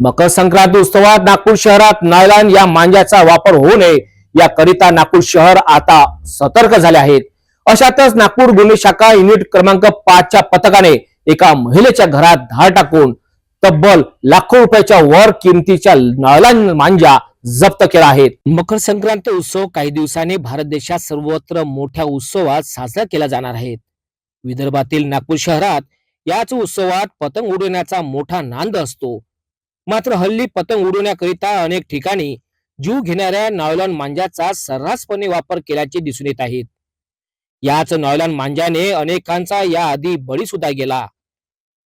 मकर संक्रांती उत्सवात नागपूर शहरात नायलान या मांजाचा वापर होऊ नये याकरिता नागपूर शहर आता सतर्क झाले आहेत. अशातच नागपूर गुन्हे शाखा युनिट क्रमांक पाचच्या पथकाने एका महिलेच्या घरात धाड टाकून तब्बल लाखो रुपयाच्या वर किमतीच्या नायलॉन मांजा जप्त केला आहे मकर संक्रांती उत्सव काही दिवसांनी भारत देशात सर्वत्र मोठ्या उत्सवात साजरा केला जाणार आहे. विदर्भातील नागपूर शहरात याच उत्सवात पतंग उडवण्याचा मोठा नांद असतो. मात्र हल्ली पतंग उडवण्याकरिता अनेक ठिकाणी जीव घेणाऱ्या नॉयलॉन मांजाचा सर्रासपणे वापर केल्याचे दिसून येत आहेत. याच नॉयलॉन मांजाने अनेकांचा याआधी बळी सुद्धा गेला.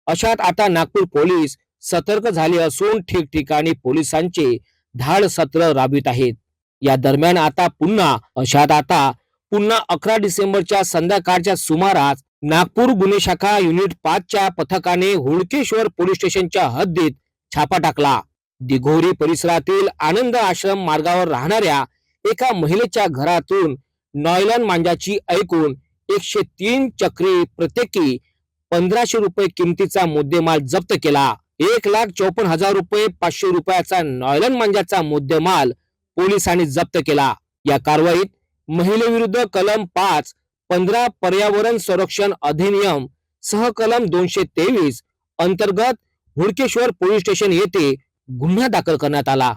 अशात आता नागपूर पोलीस सतर्क झाले असून ठिकठिकाणी पोलिसांचे धाड सत्र राबवित आहेत. या दरम्यान आता पुन्हा अशात आता पुन्हा अकरा डिसेंबरच्या संध्याकाळच्या सुमारास नागपूर गुन्हे शाखा युनिट पाचच्या पथकाने हुडकेश्वर पोलीस स्टेशनच्या हद्दीत छापा टाकला. दिघोरी परिसरातील आनंद आश्रम मार्गावर राहणाऱ्या एका महिलेच्या घरातून नॉयलॉन मांजाची ऐकून एकशे तीन चक्री प्रत्येकी पंधराशे रुपये किमतीचा मुद्देमाल जप्त केला. एक लाख चौपन्न हजार रुपये पाचशे रुपयाचा नॉयलन मांजाचा मुद्देमाल पोलिसांनी जप्त केला. या कारवाईत महिलेविरुद्ध कलम पाच पंधरा पर्यावरण संरक्षण अधिनियम सह कलम दोनशे तेवीस अंतर्गत हुडकेश्वर पोलीस स्टेशन येथे गुन्हा दाखल करण्यात आला.